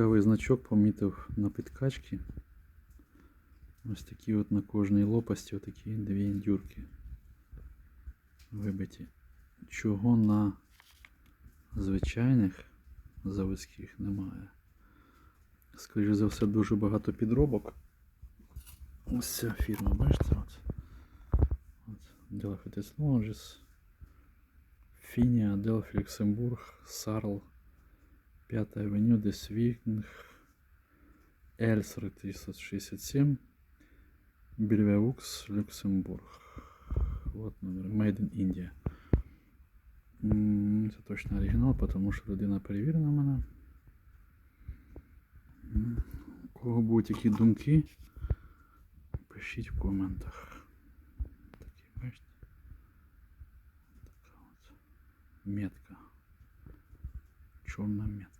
цікавий значок помітив на підкачці. Ось такі от на кожній лопасті отакі дві дюрки вибиті. Чого на звичайних заводських немає. Скоріше за все, дуже багато підробок. Ось ця фірма, бачите? От. От. Delphi Technologies. Фіня, Delphi Люксембург, Сарл, 5 авеню, Десвінг, Ельсер 367, Бельвеукс, Люксембург. Вот номер. Made in India. М, Це точно оригінал, тому що людина перевірена в мене. М, У кого будуть які думки, пишіть в коментах. Такі, бачите? Така от метка. Чорна метка.